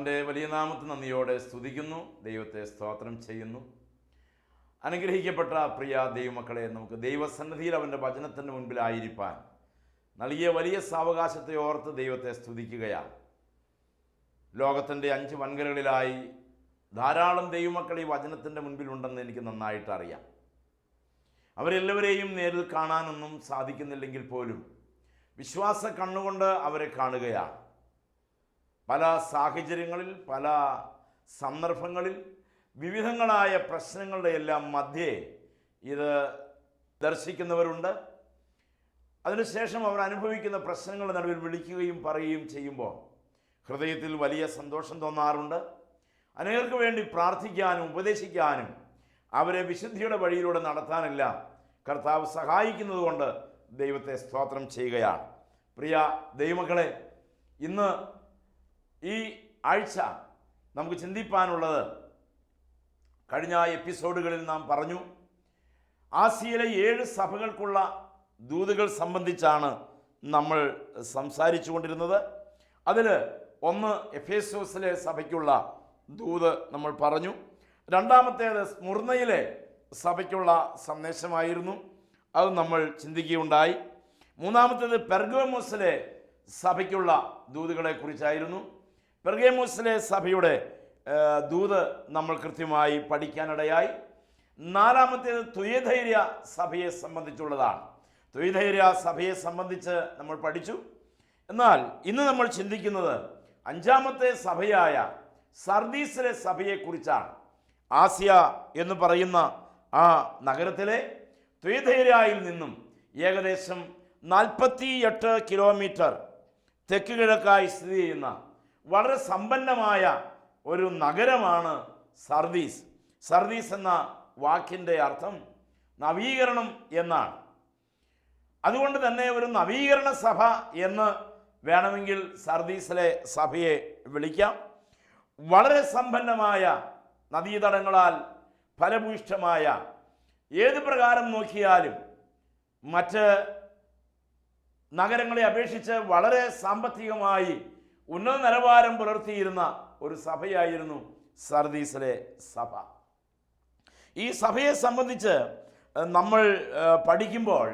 കർത്താവിന്റെ വലിയ നാമത്തിൽ നന്ദിയോടെ സ്തുതിക്കുന്നു. ദൈവത്തെ സ്തോത്രം ചെയ്യുന്നു. അനുഗ്രഹിക്കപ്പെട്ട പ്രിയ ദൈവമക്കളെ നമുക്ക് ദൈവസന്നിധിയിൽ അവന്റെ വചനത്തിന്റെ മുൻപിലായിരിക്കാൻ നൽകിയ വലിയ സാവകാശത്തെ ഓർത്ത് ദൈവത്തെ സ്തുതിക്കുകയാണ്. ലോകത്തിന്റെ അഞ്ച് വൻകരകളിലായി ധാരാളം ദൈവമക്കൾ ഈ വചനത്തിന്റെ മുൻപിലുണ്ടെന്ന് എനിക്ക് നന്നായിട്ട് അറിയാം. അവരെല്ലാവരെയും നേരിൽ കാണാനൊന്നും സാധിക്കുന്നില്ലെങ്കിൽ പോലും വിശ്വാസ കണ്ണുകൊണ്ട് അവരെ കാണുകയാണ്. പല സാഹചര്യങ്ങളിൽ പല സന്ദർഭങ്ങളിൽ വിവിധങ്ങളായ പ്രശ്നങ്ങളുടെ എല്ലാം മധ്യേ ഇത് ദർശിക്കുന്നവരുണ്ട്. അതിനുശേഷം അവർ അനുഭവിക്കുന്ന പ്രശ്നങ്ങളുടെ നടുവിൽ വിളിക്കുകയും പറയുകയും ചെയ്യുമ്പോൾ ഹൃദയത്തിൽ വലിയ സന്തോഷം തോന്നാറുണ്ട്. അനേകർക്ക് വേണ്ടി പ്രാർത്ഥിക്കാനും ഉപദേശിക്കാനും അവരെ വിശുദ്ധിയുടെ വഴിയിലൂടെ നടത്താനെല്ലാം കർത്താവ് സഹായിക്കുന്നതുകൊണ്ട് ദൈവത്തെ സ്തോത്രം ചെയ്യുകയാണ്. പ്രിയ ദൈവമക്കളെ ഇന്ന് ഈ ആഴ്ച നമുക്ക് ചിന്തിപ്പാനുള്ളത് കഴിഞ്ഞ എപ്പിസോഡുകളിൽ നാം പറഞ്ഞു ആസിയയിലെ ഏഴ് സഭകൾക്കുള്ള ദൂതുകൾ സംബന്ധിച്ചാണ് നമ്മൾ സംസാരിച്ചു കൊണ്ടിരുന്നത് അതിൽ ഒന്ന് എഫേസോസിലെ സഭയ്ക്കുള്ള ദൂത് നമ്മൾ പറഞ്ഞു രണ്ടാമത്തേത് സ്മുർണയിലെ സഭയ്ക്കുള്ള സന്ദേശമായിരുന്നു അത് നമ്മൾ ചിന്തിക്കുകയുണ്ടായി. മൂന്നാമത്തേത് പെർഗോമോസിലെ സഭയ്ക്കുള്ള ദൂതുകളെ കുറിച്ചായിരുന്നു പെർഗേമോസിലെ സഭയുടെ ദൂത് നമ്മൾ കൃത്യമായി പഠിക്കാനിടയായി. നാലാമത്തേത് തുയധൈര്യ സഭയെ സംബന്ധിച്ചുള്ളതാണ്. തുയധൈര്യ സഭയെ സംബന്ധിച്ച് നമ്മൾ പഠിച്ചു. എന്നാൽ ഇന്ന് നമ്മൾ ചിന്തിക്കുന്നത് അഞ്ചാമത്തെ സഭയായ സർദീസിലെ സഭയെക്കുറിച്ചാണ് ആസിയ എന്ന് പറയുന്ന ആ നഗരത്തിലെ തുയധൈര്യയിൽ നിന്നും ഏകദേശം നാൽപ്പത്തി എട്ട് കിലോമീറ്റർ തെക്ക് കിഴക്കായി സ്ഥിതി ചെയ്യുന്ന വളരെ സമ്പന്നമായ ഒരു നഗരമാണ് സർദീസ് സർദീസ് എന്ന വാക്കിന്റെ അർത്ഥം നവീകരണം എന്നാണ്. അതുകൊണ്ട് തന്നെ ഒരു നവീകരണ സഭ എന്ന് വേണമെങ്കിൽ സർദീസിലെ സഭയെ വിളിക്കാം. വളരെ സമ്പന്നമായ നദീതടങ്ങളാൽ ഫലഭൂയിഷ്ഠമായ ഏത് പ്രകാരം നോക്കിയാലും മറ്റ് നഗരങ്ങളെ അപേക്ഷിച്ച് വളരെ സാമ്പത്തികമായി ഉന്നത നിലവാരം പുലർത്തിയിരുന്ന ഒരു സഭയായിരുന്നു സർദീസിലെ സഭ. ഈ സഭയെ സംബന്ധിച്ച് നമ്മൾ പഠിക്കുമ്പോൾ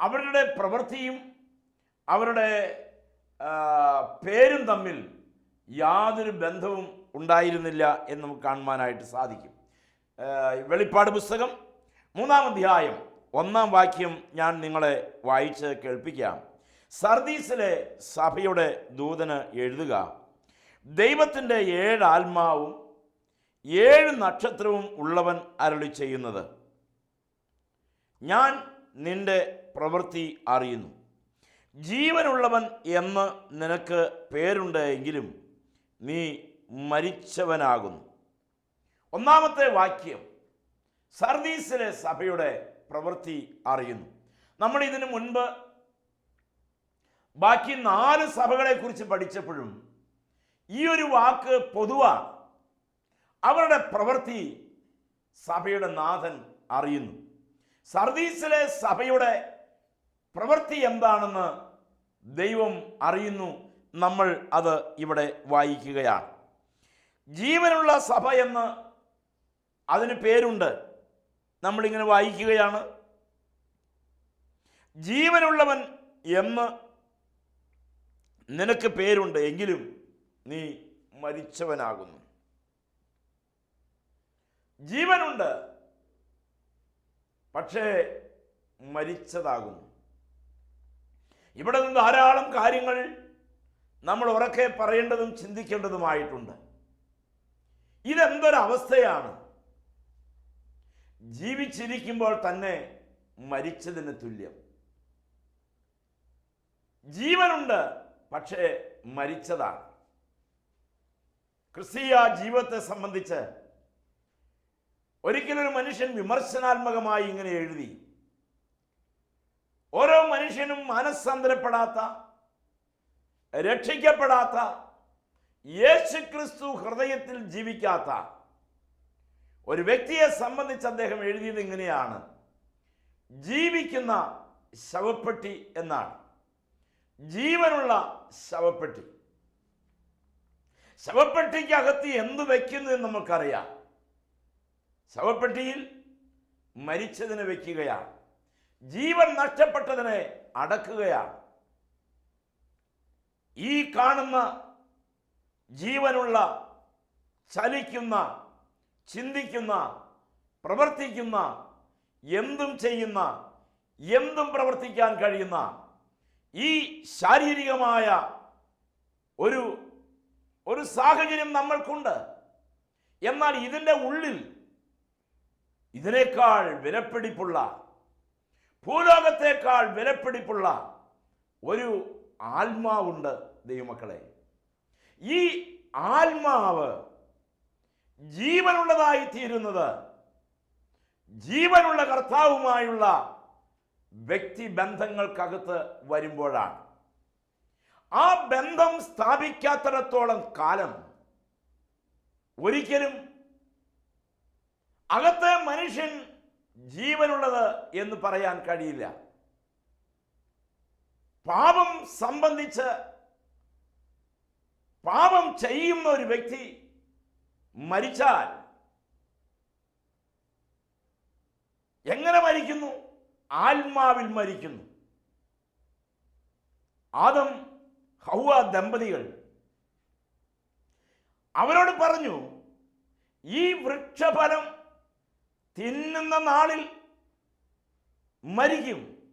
അവരുടെ പ്രവൃത്തിയും അവരുടെ പേരും തമ്മിൽ യാതൊരു ബന്ധവും ഉണ്ടായിരുന്നില്ല എന്ന് നമുക്ക് കാണുവാനായിട്ട് സാധിക്കും. വെളിപ്പാട് പുസ്തകം മൂന്നാം അധ്യായം ഒന്നാം വാക്യം ഞാൻ നിങ്ങളെ വായിച്ച് കേൾപ്പിക്കാം. സർദീസിലെ സഭയുടെ ദൂതന് എഴുതുക. ദൈവത്തിന്റെ ഏഴ് ആത്മാവും ഏഴ് നക്ഷത്രവും ഉള്ളവൻ അരളി ചെയ്യുന്നത്. ഞാൻ നിന്റെ പ്രവൃത്തി അറിയുന്നു. ജീവനുള്ളവൻ എന്ന് നിനക്ക് പേരുണ്ട് എങ്കിലും നീ മരിച്ചവനാകുന്നു. ഒന്നാമത്തെ വാക്യം. സർദീസിലെ സഭയുടെ പ്രവൃത്തി അറിയുന്നു. നമ്മൾ ഇതിനു മുൻപ് ബാക്കി നാല് സഭകളെ കുറിച്ച് പഠിച്ചപ്പോഴും ഈ ഒരു വാക്ക് പൊതുവാണ് അവരുടെ പ്രവൃത്തി സഭയുടെ നാഥൻ അറിയുന്നു. സർദീസിലെ സഭയുടെ പ്രവൃത്തി എന്താണെന്ന് ദൈവം അറിയുന്നു. നമ്മൾ അത് ഇവിടെ വായിക്കുകയാണ്. ജീവനുള്ള സഭ എന്ന് അതിന് പേരുണ്ട്. നമ്മളിങ്ങനെ വായിക്കുകയാണ്. ജീവനുള്ളവൻ എന്ന് നിനക്ക് പേരുണ്ട് എങ്കിലും നീ മരിച്ചവനാകുന്നു. ജീവനുണ്ട് പക്ഷേ മരിച്ചതാകുന്നു. ഇവിടെ നിന്ന് ധാരാളം കാര്യങ്ങൾ നമ്മൾ ഉറക്കെ പറയേണ്ടതും ചിന്തിക്കേണ്ടതുമായിട്ടുണ്ട്. ഇതെന്തൊരവസ്ഥയാണ്? ജീവിച്ചിരിക്കുമ്പോൾ തന്നെ മരിച്ചതിന് തുല്യം. ജീവനുണ്ട് പക്ഷേ മരിച്ചതാണ്. ക്രിസ്തീയ ജീവിതത്തെ സംബന്ധിച്ച് ഒരിക്കലൊരു മനുഷ്യൻ വിമർശനാത്മകമായി ഇങ്ങനെ എഴുതി. ഓരോ മനുഷ്യനും മനസ്സാന്തരപ്പെടാത്ത രക്ഷിക്കപ്പെടാത്ത യേശു ക്രിസ്തു ഹൃദയത്തിൽ ജീവിക്കാത്ത ഒരു വ്യക്തിയെ സംബന്ധിച്ച് അദ്ദേഹം എഴുതിയത് ഇങ്ങനെയാണ്. ജീവിക്കുന്ന ശവപ്പെട്ടി എന്നാണ്. ജീവനുള്ള ശവപ്പെട്ടി. ശവപ്പെട്ടിക്കകത്ത് എന്ത് വയ്ക്കുന്നു എന്ന് നമുക്കറിയാം. ശവപ്പെട്ടിയിൽ മരിച്ചതിനെ വയ്ക്കുകയാണ്. ജീവൻ നഷ്ടപ്പെട്ടതിനെ അടക്കുകയാണ്. ഈ കാണുന്ന ജീവനുള്ള ചലിക്കുന്ന ചിന്തിക്കുന്ന പ്രവർത്തിക്കുന്ന എന്തും ചെയ്യുന്ന എന്തും പ്രവർത്തിക്കാൻ കഴിയുന്ന ഈ ശാരീരികമായ ഒരു ഒരു സാഹചര്യം നമ്മൾക്കുണ്ട്. എന്നാൽ ഇതിന്റെ ഉള്ളിൽ ഇതിനേക്കാൾ വിലപ്പിടിപ്പുള്ള ഭൂലോകത്തേക്കാൾ വിലപ്പിടിപ്പുള്ള ഒരു ആത്മാവുണ്ട് ദൈവമക്കളെ. ഈ ആത്മാവ് ജീവനുള്ളതായി തീരുന്നത് ജീവനുള്ള കർത്താവുമായുള്ള വ്യക്തി ബന്ധങ്ങൾക്കകത്ത് വരുമ്പോഴാണ്. ആ ബന്ധം സ്ഥാപിക്കാത്തിടത്തോളം കാലം ഒരിക്കലും അകത്തെ മനുഷ്യൻ ജീവനുള്ളത് എന്ന് പറയാൻ കഴിയില്ല. പാപം സംബന്ധിച്ച് പാപം ചെയ്യുന്ന ഒരു വ്യക്തി മരിച്ചാൽ എങ്ങനെ മരിക്കുന്നു? ആത്മാവിൽ മരിക്കുന്നു. ആദം ഹൗവ ദമ്പതികൾ. അവരോട് പറഞ്ഞു ഈ വൃക്ഷഫലം തിന്നുന്ന നാളിൽ മരിക്കും.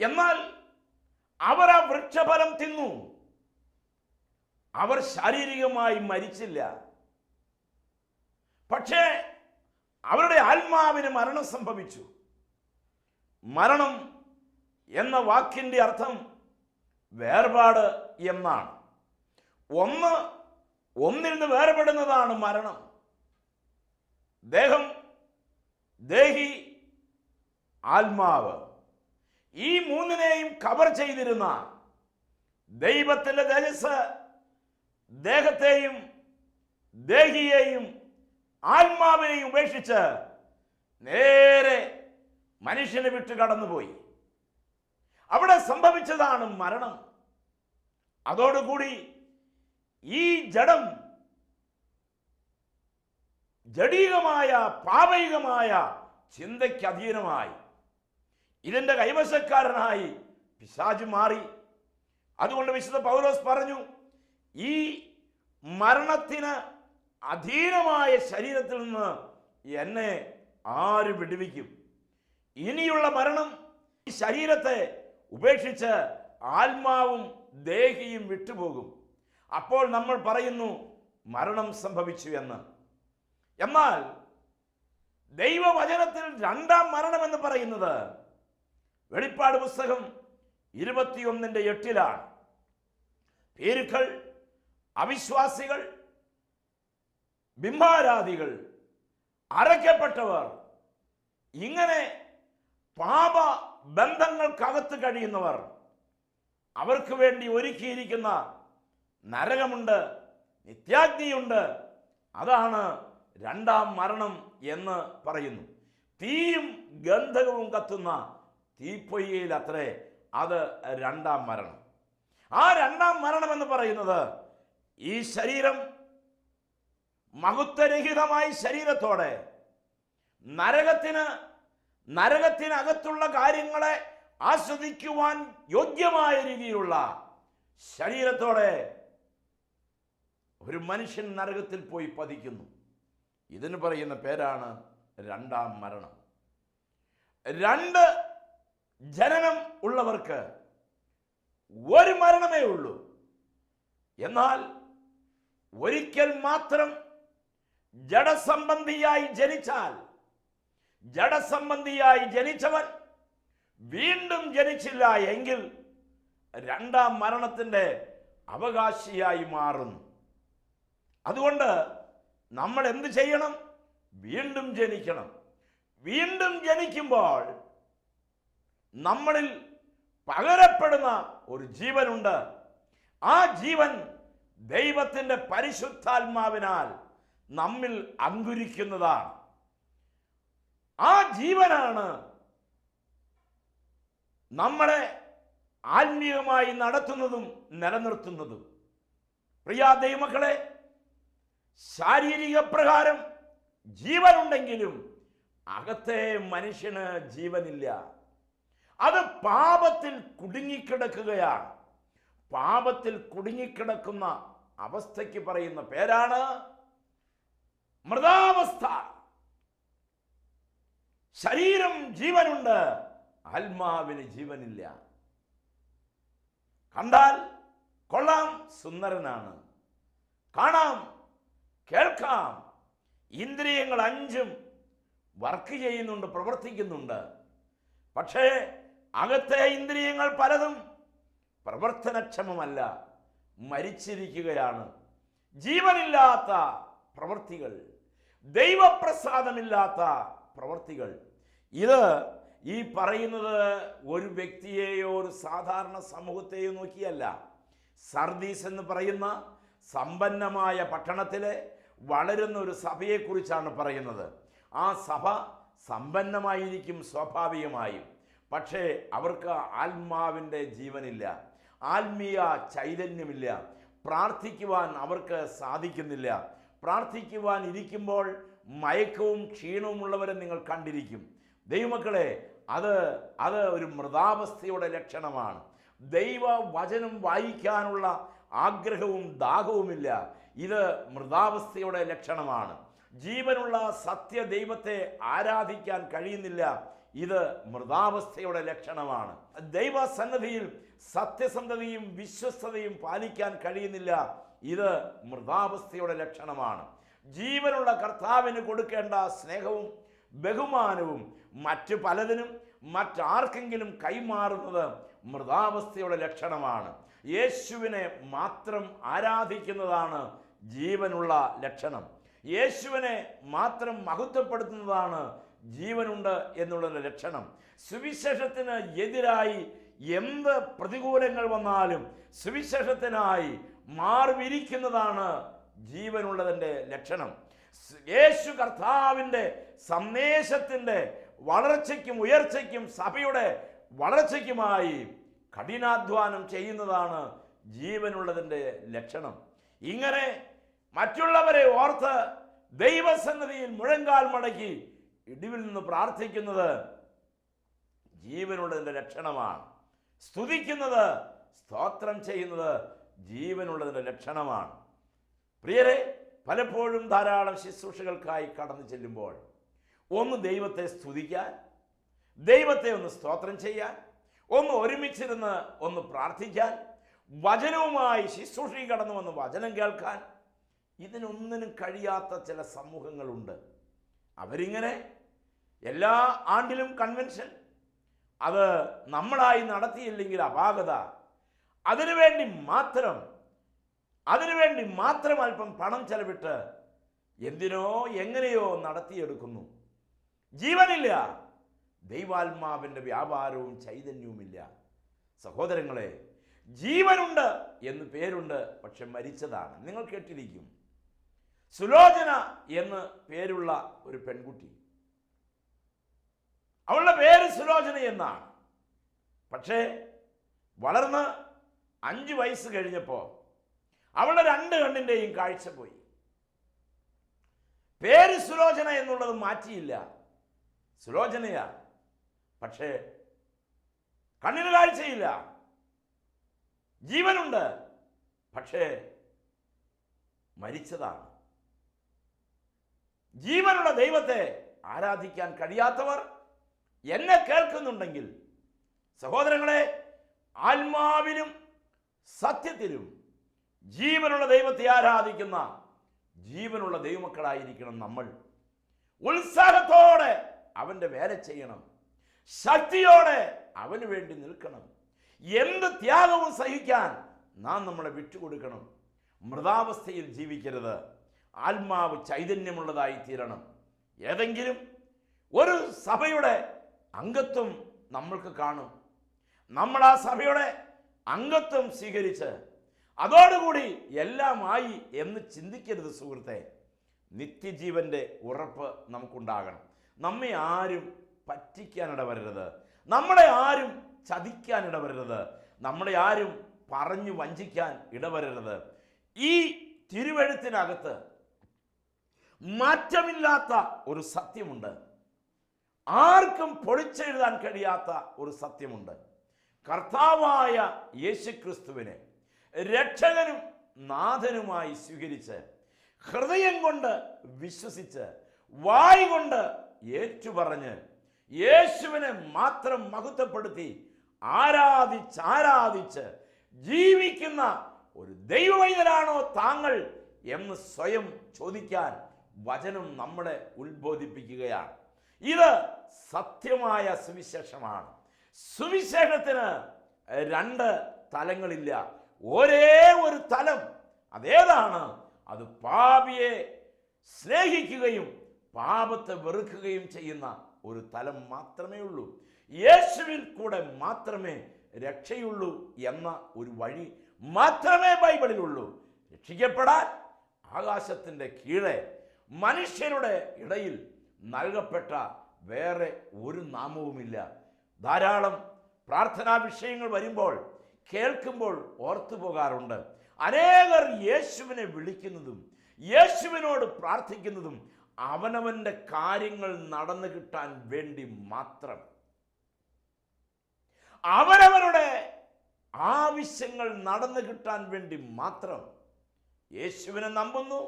എന്നാൽ അവർ ആ വൃക്ഷഫലം തിന്നു. അവർ ശാരീരികമായി മരിച്ചില്ല. പക്ഷേ അവരുടെ ആത്മാവിന് മരണം സംഭവിച്ചു. മരണം എന്ന വാക്കിന്റെ അർത്ഥം വേർപാട് എന്നാണ്. ഒന്ന് ഒന്നിൽ നിന്ന് വേർപെടുന്നതാണ് മരണം. ദേഹം ദേഹി ആത്മാവ്. ഈ മൂന്നിനെയും കവർ ചെയ്തിരുന്ന ദൈവത്തിന്റെ തേജസ് ദേഹത്തെയും ദേഹിയെയും ആത്മാവിനെയും ഉപേക്ഷിച്ച് നേരെ മനുഷ്യനെ വിട്ട് കടന്നുപോയി. അവിടെ സംഭവിച്ചതാണ് മരണം. അതോടുകൂടി ഈ ജഡം ജഡീകമായ പാപയികമായ ചിന്തയ്ക്ക് അധീനമായി. ഇതിന്റെ കൈവശക്കാരനായി പിശാജ് മാറി. അതുകൊണ്ട് വിശുദ്ധ പൗലോസ് പറഞ്ഞു ഈ മരണത്തിന് അധീനമായ ശരീരത്തിൽ നിന്ന് എന്നെ ആര് വിടുവിക്കും? ഇനിയുള്ള മരണം ഈ ശരീരത്തെ ഉപേക്ഷിച്ച് ആത്മാവും ദേഹിയും വിട്ടുപോകും. അപ്പോൾ നമ്മൾ പറയുന്നു മരണം സംഭവിച്ചു എന്ന്. എന്നാൽ ദൈവവചനത്തിൽ രണ്ടാം മരണം എന്ന് പറയുന്നത് വെളിപ്പാട് പുസ്തകം ഇരുപത്തിയൊന്നിന്റെ എട്ടിലാണ്. പേരുക്കൾ അവിശ്വാസികൾ ബിംബാരാധികൾ അരയ്ക്കപ്പെട്ടവർ ഇങ്ങനെ പാപ ബന്ധങ്ങൾക്കകത്ത് കഴിയുന്നവർ അവർക്ക് വേണ്ടി ഒരുക്കിയിരിക്കുന്ന നരകമുണ്ട് നിത്യാഗ്നിയുണ്ട്. അതാണ് രണ്ടാം മരണം എന്ന് പറയുന്നു. തീയും ഗന്ധകവും കത്തുന്ന തീപ്പൊയ്യയിൽ അത്രേ അത് രണ്ടാം മരണം. ആ രണ്ടാം മരണം എന്ന് പറയുന്നത് ഈ ശരീരം മഹത്വരഹിതമായ ശരീരത്തോടെ നരകത്തിന് നരകത്തിനകത്തുള്ള കാര്യങ്ങളെ ആസ്വദിക്കുവാൻ യോഗ്യമായ രീതിയിലുള്ള ശരീരത്തോടെ ഒരു മനുഷ്യൻ നരകത്തിൽ പോയി പതിക്കുന്നു. ഇതിന് പറയുന്ന പേരാണ് രണ്ടാം മരണം. രണ്ട് ജനനം ഉള്ളവർക്ക് ഒരു മരണമേ ഉള്ളൂ. എന്നാൽ ഒരിക്കൽ മാത്രം ജഡസംബന്ധിയായി ജനിച്ചാൽ ജഡസംബന്ധിയായി ജനിച്ചവൻ വീണ്ടും ജനിച്ചില്ല എങ്കിൽ രണ്ടാം മരണത്തിന്റെ അവകാശിയായി മാറുന്നു. അതുകൊണ്ട് നമ്മൾ എന്ത് ചെയ്യണം? വീണ്ടും ജനിക്കണം. വീണ്ടും ജനിക്കുമ്പോൾ നമ്മളിൽ പകരപ്പെടുന്ന ഒരു ജീവനുണ്ട്. ആ ജീവൻ ദൈവത്തിന്റെ പരിശുദ്ധാത്മാവിനാൽ നമ്മിൽ അങ്കുരിക്കുന്നതാണ്. ആ ജീവനാണ് നമ്മളെ ആത്മീയമായി നടത്തുന്നതും നിലനിർത്തുന്നതും. പ്രിയ ദൈവമക്കളെ ശാരീരിക പ്രകാരം ജീവനുണ്ടെങ്കിലും അകത്തെ മനുഷ്യന് ജീവനില്ല. അത് പാപത്തിൽ കുടുങ്ങിക്കിടക്കുകയാണ്. പാപത്തിൽ കുടുങ്ങിക്കിടക്കുന്ന അവസ്ഥയ്ക്ക് പറയുന്ന പേരാണ് മൃതാവസ്ഥ. ശരീരം ജീവനുണ്ട് ആത്മാവിന് ജീവനില്ല. കണ്ടാൽ കൊള്ളാം സുന്ദരനാണ്. കാണാം കേൾക്കാം. ഇന്ദ്രിയങ്ങൾ അഞ്ചും വർക്ക് ചെയ്യുന്നുണ്ട് പ്രവർത്തിക്കുന്നുണ്ട്. പക്ഷേ അകത്തെ ഇന്ദ്രിയങ്ങൾ പലതും പ്രവർത്തനക്ഷമമല്ല. മരിച്ചിരിക്കുകയാണ്. ജീവനില്ലാത്ത പ്രവൃത്തികൾ ദൈവപ്രസാദമില്ലാത്ത പ്രവർത്തികൾ. ഇത് ഈ പറയുന്നത് ഒരു വ്യക്തിയെയോ ഒരു സാധാരണ സമൂഹത്തെയോ നോക്കിയല്ല. സർദീസ് എന്ന് പറയുന്ന സമ്പന്നമായ പട്ടണത്തിലെ വളരുന്ന ഒരു സഭയെക്കുറിച്ചാണ് പറയുന്നത്. ആ സഭ സമ്പന്നമായിരിക്കും സ്വാഭാവികമായും. പക്ഷേ അവർക്ക് ആത്മാവിന്റെ ജീവനില്ല. ആത്മീയ ചൈതന്യമില്ല. പ്രാർത്ഥിക്കുവാൻ അവർക്ക് സാധിക്കുന്നില്ല. പ്രാർത്ഥിക്കുവാൻ ഇരിക്കുമ്പോൾ മയക്കവും ക്ഷീണവും ഉള്ളവരെ നിങ്ങൾ കണ്ടിരിക്കും. ദൈവമക്കളെ അത് അത് ഒരു മൃതാവസ്ഥയുടെ ലക്ഷണമാണ്. ദൈവ വചനം വായിക്കാനുള്ള ആഗ്രഹവും ദാഹവുമില്ല. ഇത് മൃതാവസ്ഥയുടെ ലക്ഷണമാണ്. ജീവനുള്ള സത്യ ദൈവത്തെ ആരാധിക്കാൻ കഴിയുന്നില്ല. ഇത് മൃതാവസ്ഥയുടെ ലക്ഷണമാണ്. ദൈവസന്നദ്ധിയിൽ സത്യസന്ധതയും വിശ്വസ്തതയും പാലിക്കാൻ കഴിയുന്നില്ല. ഇത് മൃതാവസ്ഥയുടെ ലക്ഷണമാണ്. ജീവനുള്ള കർത്താവിന് കൊടുക്കേണ്ട സ്നേഹവും ബഹുമാനവും മറ്റു പലതിനും മറ്റാർക്കെങ്കിലും കൈമാറുന്നത് മൃതാവസ്ഥയുടെ ലക്ഷണമാണ്. യേശുവിനെ മാത്രം ആരാധിക്കുന്നതാണ് ജീവനുള്ള ലക്ഷണം. യേശുവിനെ മാത്രം മഹത്വപ്പെടുത്തുന്നതാണ് ജീവനുണ്ട് എന്നുള്ള ലക്ഷണം. സുവിശേഷത്തിന് എതിരായി എന്ത് പ്രതികൂലങ്ങൾ വന്നാലും സുവിശേഷത്തിനായി മാറിവിരിക്കുന്നതാണ് ജീവനുള്ളതിന്റെ ലക്ഷണം. യേശു കർത്താവിന്റെ സന്ദേശത്തിന്റെ വളർച്ചയ്ക്കും ഉയർച്ചയ്ക്കും സഭയുടെ വളർച്ചയ്ക്കുമായി കഠിനാധ്വാനം ചെയ്യുന്നതാണ് ജീവനുള്ളതിന്റെ ലക്ഷണം. ഇങ്ങനെ മറ്റുള്ളവരെ ഓർത്ത് ദൈവസന്നതിയിൽ മുഴങ്കാൽ മടക്കി ഇടിവിൽ നിന്ന് പ്രാർത്ഥിക്കുന്നത് ജീവനുള്ളതിന്റെ ലക്ഷണമാണ്. സ്തുതിക്കുന്നത് സ്തോത്രം ചെയ്യുന്നത് ജീവനുള്ളതിന്റെ ലക്ഷണമാണ്. പ്രിയരെ പലപ്പോഴും ധാരാളം ശുശ്രൂഷകൾക്കായി കടന്നു ചെല്ലുമ്പോൾ ഒന്ന് ദൈവത്തെ സ്തുതിക്കാൻ ദൈവത്തെ ഒന്ന് സ്തോത്രം ചെയ്യാൻ ഒന്ന് ഒരുമിച്ചിരുന്ന് ഒന്ന് പ്രാർത്ഥിക്കാൻ വചനവുമായി ശുശ്രൂഷയിൽ കടന്നു വന്ന് വചനം കേൾക്കാൻ. ഇതിനൊന്നിനും കഴിയാത്ത ചില സമൂഹങ്ങളുണ്ട്. അവരിങ്ങനെ എല്ലാ ആണ്ടിലും കൺവെൻഷൻ അത് നമ്മളായി നടത്തിയില്ലെങ്കിൽ അപാകത. അതിനുവേണ്ടി മാത്രം അതിനുവേണ്ടി മാത്രം അല്പം പണം ചെലവിട്ട് എന്തിനോ എങ്ങനെയോ നടത്തിയെടുക്കുന്നു. ജീവനില്ല. ദൈവാത്മാവിന്റെ വ്യാപാരവും ചൈതന്യവുമില്ല. സഹോദരങ്ങളെ ജീവനുണ്ട് എന്ന് പേരുണ്ട് പക്ഷെ മരിച്ചതാണ്. നിങ്ങൾ കേട്ടിരിക്കും. സുലോചന എന്ന് പേരുള്ള ഒരു പെൺകുട്ടി. അവളുടെ പേര് സുലോചന എന്നാണ്. പക്ഷേ വളർന്ന് അഞ്ച് വയസ്സ് കഴിഞ്ഞപ്പോൾ അവളുടെ രണ്ട് കണ്ണിന്റെയും കാഴ്ച പോയി. പേര് സുലോചന എന്നുള്ളത് മാറ്റിയില്ല. സുലോചനയാ. പക്ഷേ കണ്ണിന് കാഴ്ചയില്ല. ജീവനുണ്ട്. പക്ഷേ മരിച്ചതാണ്. ജീവനുള്ള ദൈവത്തെ ആരാധിക്കാൻ കഴിയാത്തവർ എന്നെ കേൾക്കുന്നുണ്ടെങ്കിൽ സഹോദരങ്ങളെ ആത്മാവിലും സത്യത്തിലും ജീവനുള്ള ദൈവത്തെ ആരാധിക്കുന്ന ജീവനുള്ള ദൈവമക്കളായിരിക്കണം നമ്മൾ. ഉത്സാഹത്തോടെ അവന്റെ വേല ചെയ്യണം. ശക്തിയോടെ അവന് വേണ്ടി നിൽക്കണം. എന്ത് ത്യാഗവും സഹിക്കാൻ നാം നമ്മളെ വിട്ടുകൊടുക്കണം. മൃതാവസ്ഥയിൽ ജീവിക്കരുത്. ആത്മാവ് ചൈതന്യമുള്ളതായി തീരണം ഏതെങ്കിലും ഒരു സഭയുടെ അംഗത്വം നമ്മൾക്ക് കാണും. നമ്മൾ ആ സഭയുടെ അംഗത്വം സ്വീകരിച്ച് അതോടുകൂടി എല്ലാമായി എന്ന് ചിന്തിക്കരുത് സുഹൃത്തെ. നിത്യജീവന്റെ ഉറപ്പ് നമുക്കുണ്ടാകണം. നമ്മെ ആരും പറ്റിക്കാനിട വരരുത് നമ്മളെ ആരും ചതിക്കാൻ ഇടവരരുത് നമ്മളെ ആരും പറഞ്ഞു വഞ്ചിക്കാൻ ഇടവരരുത്. ഈ തിരുവഴുത്തിനകത്ത് മാറ്റമില്ലാത്ത ഒരു സത്യമുണ്ട്. ആർക്കും പൊളിച്ചെഴുതാൻ കഴിയാത്ത ഒരു സത്യമുണ്ട്. കർത്താവായ യേശുക്രിസ്തുവിനെ രക്ഷകനും നാഥനുമായി സ്വീകരിച്ച് ഹൃദയം കൊണ്ട് വിശ്വസിച്ച് വായി കൊണ്ട് ഏറ്റുപറഞ്ഞ് യേശുവിനെ മാത്രം മഹത്വപ്പെടുത്തി ആരാധിച്ച് ആരാധിച്ച് ജീവിക്കുന്ന ഒരു ദൈവവൈദ്യനാണോ താങ്കൾ എന്ന് സ്വയം ചോദിക്കാൻ വചനം നമ്മളെ ഉത്ബോധിപ്പിക്കുകയാണ്. ഇത് സത്യമായ സുവിശേഷമാണ്. സുവിശേഷത്തിന് രണ്ട് തലങ്ങളില്ല. ഒരേ ഒരു തലം. അതേതാണ്? അത് പാപിയെ സ്നേഹിക്കുകയും പാപത്തെ വെറുക്കുകയും ചെയ്യുന്ന ഒരു തലം മാത്രമേ ഉള്ളൂ. യേശുവിൽ കൂടെ മാത്രമേ രക്ഷയുള്ളൂ എന്ന ഒരു വഴി മാത്രമേ ബൈബിളിലുള്ളൂ രക്ഷിക്കപ്പെടാൻ ആകാശത്തിന്റെ കീഴെ മനുഷ്യരുടെ ഇടയിൽ നൽകപ്പെട്ട വേറെ ഒരു നാമവുമില്ല. ധാരാളം പ്രാർത്ഥനാ വിഷയങ്ങൾ വരുമ്പോൾ കേൾക്കുമ്പോൾ ഓർത്തു പോകാറുണ്ട്. അനേകർ യേശുവിനെ വിളിക്കുന്നതും യേശുവിനോട് പ്രാർത്ഥിക്കുന്നതും അവനവന്റെ കാര്യങ്ങൾ നടന്നു കിട്ടാൻ വേണ്ടി മാത്രം. അവരവരുടെ ആവശ്യങ്ങൾ നടന്നു കിട്ടാൻ വേണ്ടി മാത്രം യേശുവിനെ നമ്പുന്നു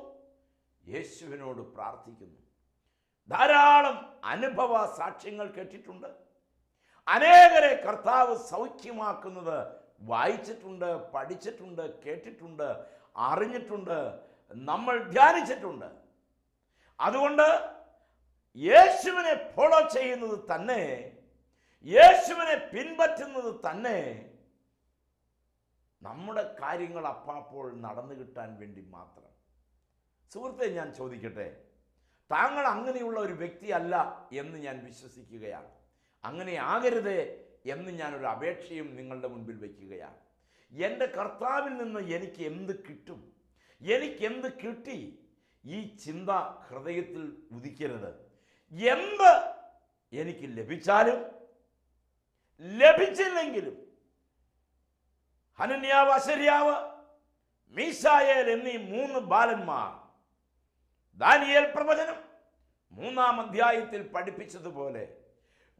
യേശുവിനോട് പ്രാർത്ഥിക്കുന്നു. ധാരാളം അനുഭവ സാക്ഷ്യങ്ങൾ കേട്ടിട്ടുണ്ട്. അനേകരെ കർത്താവ് സൗഖ്യമാക്കുന്നത് വായിച്ചിട്ടുണ്ട് പഠിച്ചിട്ടുണ്ട് കേട്ടിട്ടുണ്ട് അറിഞ്ഞിട്ടുണ്ട് നമ്മൾ ധ്യാനിച്ചിട്ടുണ്ട്. അതുകൊണ്ട് യേശുവിനെ ഫോളോ ചെയ്യുന്നത് തന്നെ യേശുവിനെ പിൻപറ്റുന്നത് തന്നെ നമ്മുടെ കാര്യങ്ങൾ അപ്പാപ്പോൾ നടന്നു കിട്ടാൻ വേണ്ടി മാത്രം. സുഹൃത്തെ ഞാൻ ചോദിക്കട്ടെ? താങ്കൾ അങ്ങനെയുള്ള ഒരു വ്യക്തിയല്ല എന്ന് ഞാൻ വിശ്വസിക്കുകയാണ്. അങ്ങനെ ആകരുത് എന്ന് ഞാനൊരു അപേക്ഷയും നിങ്ങളുടെ മുൻപിൽ വയ്ക്കുകയാണ്. എന്റെ കർത്താവിൽ നിന്ന് എനിക്ക് എന്ത് കിട്ടും? എനിക്ക് എന്ത് കിട്ടി? ഈ ചിന്ത ഹൃദയത്തിൽ ഉദിക്കരുത്. എന്ത് എനിക്ക് ലഭിച്ചാലും ലഭിച്ചില്ലെങ്കിലും ഹനന്യാവ് അശര്യാവ് മീശായേൽ എന്നീ മൂന്ന് ബാലന്മാർ ദാനിയേൽ പ്രവചനം മൂന്നാം അധ്യായത്തിൽ പഠിപ്പിച്ചതുപോലെ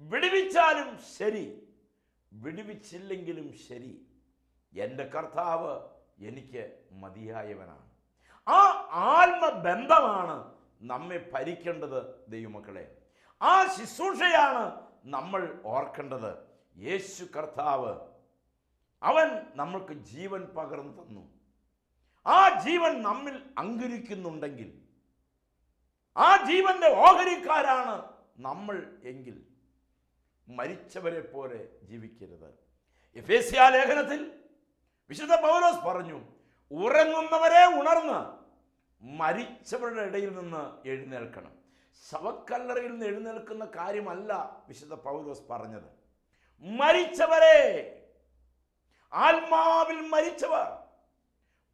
വിടുവിച്ചാലും ശരി. വിടുവിച്ചില്ലെങ്കിലും ശരി. എന്റെ കർത്താവ് എനിക്ക് മതിയായവനാണ്. ആ ആത്മബന്ധമാണ് നമ്മെ ഭരിക്കേണ്ടത് ദൈവമക്കളെ. ആ ശുശ്രൂഷയാണ് നമ്മൾ ഓർക്കേണ്ടത്. യേശു കർത്താവ് അവൻ നമ്മൾക്ക് ജീവൻ പകർന്നു തന്നു. ആ ജീവൻ നമ്മിൽ അങ്കുരിക്കുന്നുണ്ടെങ്കിൽ ആ ജീവന്റെ ഓഹരിക്കാരാണ് നമ്മൾ എങ്കിൽ മരിച്ചവരെ പോലെ ജീവിക്കരുത്. എഫേസ്യ ലേഖനത്തിൽ വിശുദ്ധ പൗലോസ് പറഞ്ഞു ഉറങ്ങുന്നവരെ ഉണർന്ന് മരിച്ചവരുടെ ഇടയിൽ നിന്ന് എഴുന്നേൽക്കണം. ശവക്കല്ലറയിൽ നിന്ന് എഴുന്നേൽക്കുന്ന കാര്യമല്ല വിശുദ്ധ പൗലോസ് പറഞ്ഞത്. മരിച്ചവരെ ആത്മാവിൽ മരിച്ചവർ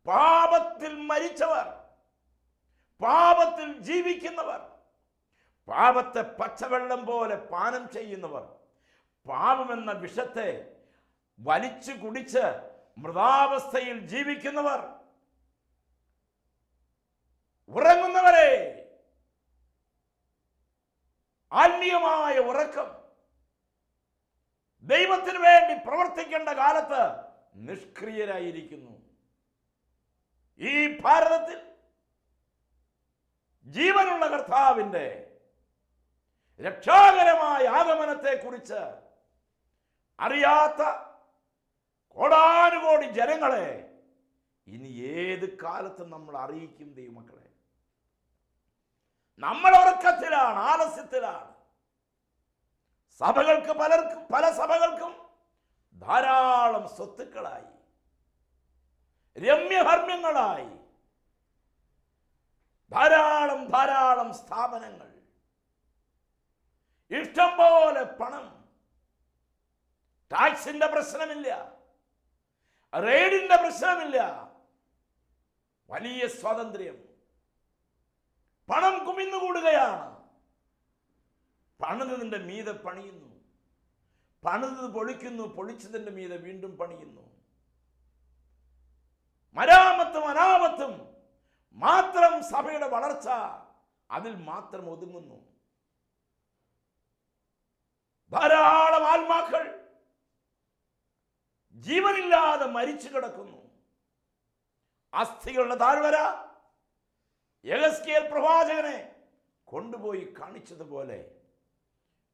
പാപത്തിൽ മരിച്ചവർ പാപത്തിൽ ജീവിക്കുന്നവർ പാപത്തെ പച്ചവെള്ളം പോലെ പാനം ചെയ്യുന്നവർ പാപമെന്ന വിഷത്തെ വലിച്ചു കുടിച്ച് മൃതാവസ്ഥയിൽ ജീവിക്കുന്നവർ ഉറങ്ങുന്നവരെ ആത്മീയമായ ഉറക്കം ദൈവത്തിന് വേണ്ടി പ്രവർത്തിക്കേണ്ട കാലത്ത് നിഷ്ക്രിയരായിരിക്കുന്നു. ഈ ഭാരതത്തിൽ ജീവനുള്ള കർത്താവിന്റെ രക്ഷാകരമായ ആഗമനത്തെക്കുറിച്ച് അറിയാത്ത കോടാനുകോടി ജനങ്ങളെ ഇനി ഏത് കാലത്തും നമ്മൾ അറിയിക്കും ദൈവമക്കളെ. നമ്മൾ ഉറക്കത്തിലാണ് ആലസ്യത്തിലാണ്. സഭകൾക്ക് പലർക്കും പല സഭകൾക്കും ധാരാളം സ്വത്തുക്കളായി രമ്യഹർമ്മ്യങ്ങളായി ധാരാളം ധാരാളം സ്ഥാപനങ്ങൾ ഇഷ്ടം പോലെ പണം ടാക്സിന്റെ പ്രശ്നമില്ല. റെയ്ഡിന്റെ പ്രശ്നമില്ല. വലിയ സ്വാതന്ത്ര്യം. പണം കുമിന്നുകൂടുകയാണ് പണിതതിന്റെ മീതെ പണിയുന്നു. പണിതത് പൊളിക്കുന്നു പൊളിച്ചതിന്റെ മീതെ വീണ്ടും പണിയുന്നു. മരാമത്തും അനാമത്തും മാത്രം സഭയുടെ വളർച്ച അതിൽ മാത്രം ഒതുങ്ങുന്നു. ധാരാളം ആത്മാക്കൾ ജീവനില്ലാതെ മരിച്ചു കിടക്കുന്നു. അസ്ഥികളുടെ താഴ്വര. യഹസ്കേൽ പ്രവാചകനെ കൊണ്ടുപോയി കാണിച്ചതുപോലെ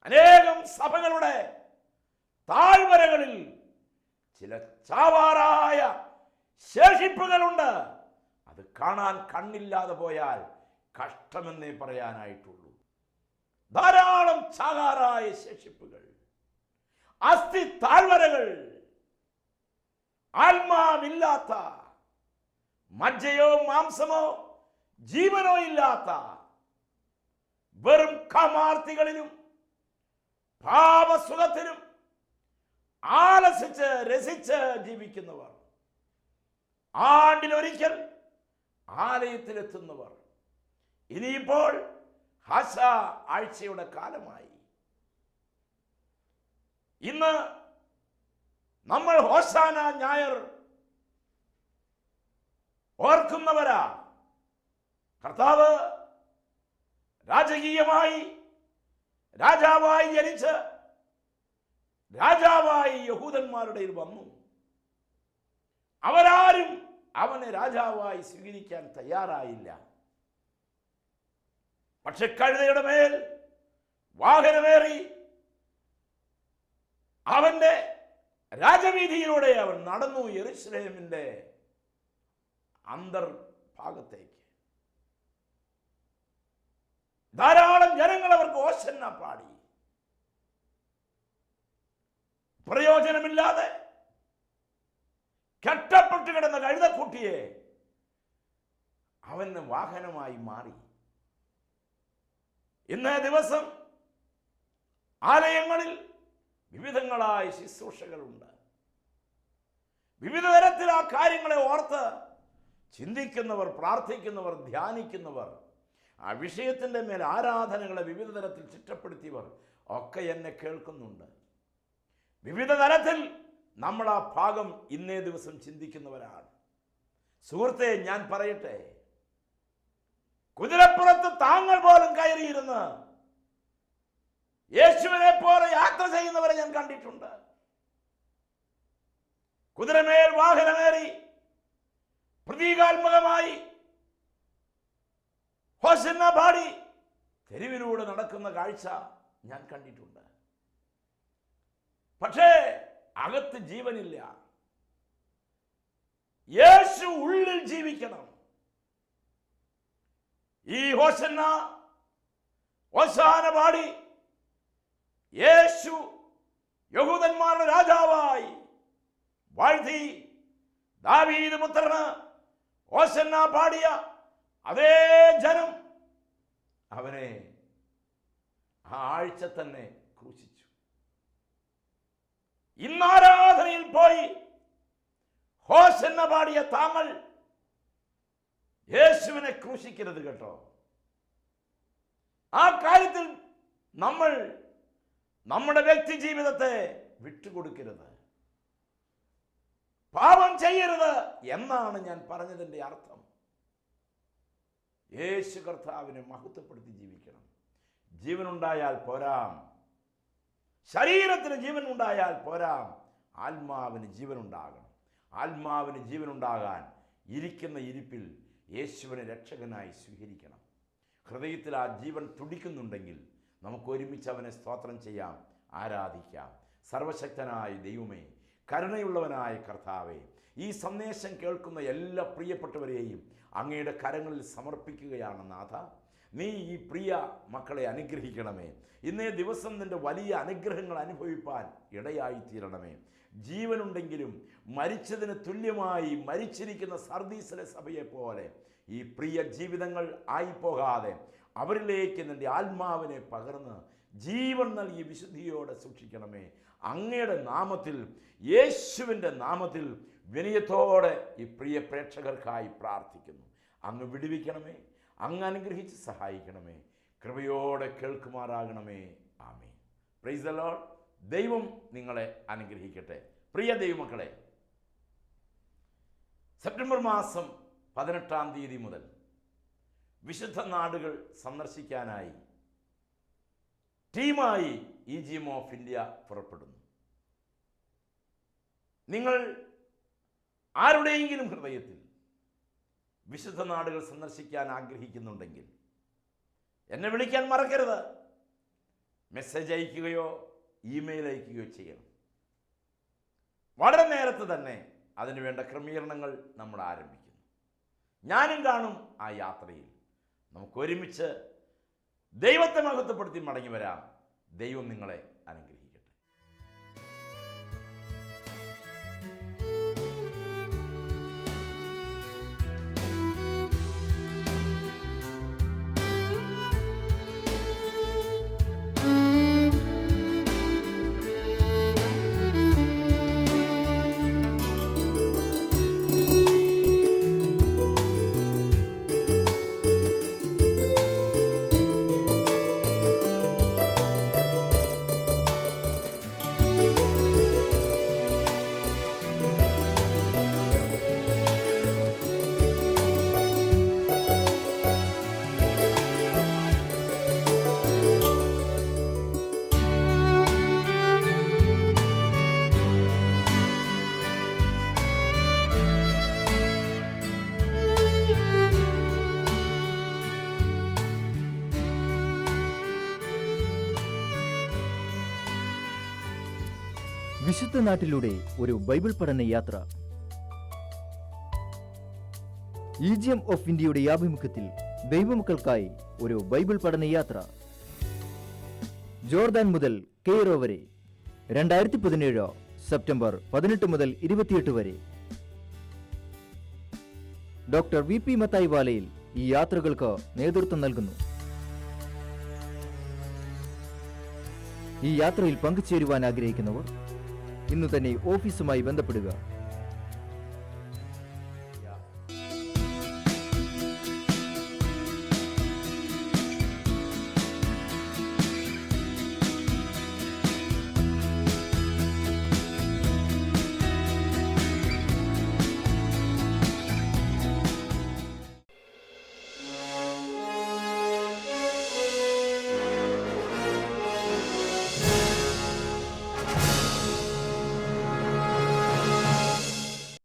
അനേകം സഭകളുടെ താഴ്വരകളിൽ ചില ചാവാറായ ശേഷിപ്പുകളുണ്ട്. അത് കാണാൻ കണ്ണില്ലാതെ പോയാൽ കഷ്ടമെന്നേ പറയാനായിട്ടുള്ളൂ. ധാരാളം ചാകാറായ ശേഷിപ്പുകൾ. അസ്ഥി താഴ്വരകൾ. ആത്മാവില്ലാത്ത മജ്ജയോ മാംസമോ ജീവനോ ഇല്ലാത്ത വെറും കാമാർത്തികളിലും ഭാവസുഖത്തിലും ആലസിച്ച് രസിച്ച് ജീവിക്കുന്നവർ. ആണ്ടിലൊരിക്കൽ ആലയത്തിലെത്തുന്നവർ. ഇനിയിപ്പോൾ ഹസ ആഴ്ചയുടെ കാലമായി. ഇന്ന് നമ്മൾ ഹോസാന ഞായർ. ഓർക്കുന്നവരാ. കർത്താവ് രാജകീയമായി രാജാവായി ജനിച്ച് രാജാവായി യഹൂദന്മാരുടെ വന്നു. അവരാരും അവനെ രാജാവായി സ്വീകരിക്കാൻ തയ്യാറായില്ല. പക്ഷെ കഴുതയുടെ മേൽ വാഹനമേറി അവന്റെ രാജവീതിയിലൂടെ അവൻ നടന്നു യെറുസലേമിന്റെ അന്തർഭാഗത്തേക്ക്. ധാരാളം ജനങ്ങൾ അവർക്ക് ഓശന്ന പാടി. പ്രയോജനമില്ലാതെ കെട്ടപ്പെട്ട് കിടന്ന കഴുതക്കുട്ടിയെ അവന് വാഹനമായി മാറി. ഇന്നേ ദിവസം ആലയങ്ങളിൽ വിവിധങ്ങളായ ശുശ്രൂഷകളുണ്ട്. വിവിധ തരത്തിൽ ആ കാര്യങ്ങളെ ഓർത്ത് ചിന്തിക്കുന്നവർ പ്രാർത്ഥിക്കുന്നവർ ധ്യാനിക്കുന്നവർ ആ വിഷയത്തിന്റെ മേൽ ആരാധനകളെ വിവിധ തരത്തിൽ ചിട്ടപ്പെടുത്തിയവർ ഒക്കെ എന്നെ കേൾക്കുന്നുണ്ട്. വിവിധ തരത്തിൽ നമ്മൾ ആ ഭാഗം ഇന്നേ ദിവസം ചിന്തിക്കുന്നവരാണ്. സുഹൃത്തെ ഞാൻ പറയട്ടെ. കുതിരപ്പുറത്ത് താങ്കൾ പോലും കയറിയിരുന്ന് യേശുവിനെ പോലെ യാത്ര ചെയ്യുന്നവരെ ഞാൻ കണ്ടിട്ടുണ്ട്. കുതിരമേൽ വാഹനമേറി പ്രതീകാത്മകമായി ഹോസന്ന പാടി തെരുവിലൂടെ നടക്കുന്ന കാഴ്ച ഞാൻ കണ്ടിട്ടുണ്ട്. പക്ഷേ അകത്ത് ജീവനില്ല. യേശു ഉള്ളിൽ ജീവിക്കണം. ഈ ഹോസന്ന ഹോസാന പാടി യേശു യഹൂദന്മാരുടെ രാജാവായി. വാഴ്ത്തി. ദാവീദ് പുത്രന് ഓസന്ന പാടിയ അതേ ജനം അവനെ ആ ആഴ്ച തന്നെ ക്രൂശിച്ചു. ഇന്നാരാധനയിൽ പോയി ഹോസന്ന പാടിയ താങ്കൾ യേശുവിനെ ക്രൂശിക്കരുത് കേട്ടോ. ആ കാര്യത്തിൽ നമ്മൾ നമ്മുടെ വ്യക്തി ജീവിതത്തെ വിട്ടുകൊടുക്കരുത്. പാപം ചെയ്യരുത് എന്നാണ് ഞാൻ പറഞ്ഞതിന്റെ അർത്ഥം. യേശു കർത്താവിനെ മഹത്വപ്പെടുത്തി ജീവിക്കണം. ജീവനുണ്ടായാൽ പോരാം. ശരീരത്തിന് ജീവൻ ഉണ്ടായാൽ പോരാം. ആത്മാവിന് ജീവനുണ്ടാകണം. ആത്മാവിന് ജീവനുണ്ടാകാൻ ഇരിക്കുന്ന ഇരിപ്പിൽ യേശുവിനെ രക്ഷകനായി സ്വീകരിക്കണം. ഹൃദയത്തിൽ ആ ജീവൻ തുടിക്കുന്നുണ്ടെങ്കിൽ നമുക്ക് ഒരുമിച്ച് അവനെ സ്തോത്രം ചെയ്യാം ആരാധിക്കാം. സർവശക്തനായ ദൈവമേ കരുണയുള്ളവനായ കർത്താവേ ഈ സന്ദേശം കേൾക്കുന്ന എല്ലാ പ്രിയപ്പെട്ടവരെയും അങ്ങയുടെ കരങ്ങളിൽ സമർപ്പിക്കുകയാണ് നാഥ. നീ ഈ പ്രിയ മക്കളെ അനുഗ്രഹിക്കണമേ. ഇന്നേ ദിവസം നിന്റെ വലിയ അനുഗ്രഹങ്ങൾ അനുഭവിപ്പാൻ ഇടയായിത്തീരണമേ. ജീവനുണ്ടെങ്കിലും മരിച്ചതിന് തുല്യമായി മരിച്ചിരിക്കുന്ന സർദീസിലെ സഭയെപ്പോലെ പോലെ ഈ പ്രിയ ജീവിതങ്ങൾ ആയിപ്പോകാതെ അവരിലേക്ക് നിന്റെ ആത്മാവിനെ പകർന്ന് ജീവൻ നൽകി വിശുദ്ധിയോടെ സൂക്ഷിക്കണമേ. അങ്ങയുടെ നാമത്തിൽ യേശുവിന്റെ നാമത്തിൽ വിനയത്തോടെ ഈ പ്രിയ പ്രേക്ഷകർക്കായി പ്രാർത്ഥിക്കുന്നു. അങ്ങ് വിടുവിക്കണമേ. അങ്ങ് അനുഗ്രഹിച്ച് സഹായിക്കണമേ. കൃപയോടെ കേൾക്കുമാറാകണമേ. ആമേ പ്രൈസ് ലോർഡ് ദൈവം നിങ്ങളെ അനുഗ്രഹിക്കട്ടെ. പ്രിയ ദൈവമക്കളെ സെപ്റ്റംബർ മാസം പതിനെട്ടാം തീയതി മുതൽ വിശുദ്ധ നാടുകൾ സന്ദർശിക്കാനായി ടീമായി ഇ ജി ഓഫ് ഇന്ത്യ പുറപ്പെടുന്നു. നിങ്ങൾ ആരുടെയെങ്കിലും ഹൃദയത്തിൽ വിശുദ്ധ നാടുകൾ സന്ദർശിക്കാൻ ആഗ്രഹിക്കുന്നുണ്ടെങ്കിൽ എന്നെ വിളിക്കാൻ മറക്കരുത്. മെസ്സേജ് അയക്കുകയോ ഇമെയിൽ അയക്കുകയോ ചെയ്യണം. വളരെ നേരത്തെ തന്നെ അതിനുവേണ്ട ക്രമീകരണങ്ങൾ നമ്മൾ ആരംഭിക്കുന്നു. ഞാനും കാണും ആ യാത്രയിൽ. നമുക്ക് ഒരുമിച്ച് ദൈവത്തെ മഹത്വപ്പെടുത്തി മടങ്ങി വരാം. ദൈവം നിങ്ങളെ വിശുദ്ധ നാട്ടിലൂടെ ഒരു ബൈബിൾ പഠന യാത്ര. ഈജിയം ഓഫ് ഇന്ത്യയുടെ ആഭിമുഖ്യത്തിൽ ദൈവമക്കൾക്കായി ഒരു ബൈബിൾ പഠന യാത്ര. ജോർദാൻ മുതൽ കെയ്റോ വരെ രണ്ടായിരത്തി പതിനേഴ് സെപ്റ്റംബർ പതിനെട്ട് മുതൽ ഇരുപത്തിയെട്ട് വരെ. ഡോക്ടർ വി പി മത്തായി വാലയിൽ ഈ യാത്രകൾക്ക് നേതൃത്വം നൽകുന്നു. ഈ യാത്രയിൽ പങ്കുചേരുവാൻ ആഗ്രഹിക്കുന്നവർ ഇന്നു തന്നെ ഓഫീസുമായി ബന്ധപ്പെടുക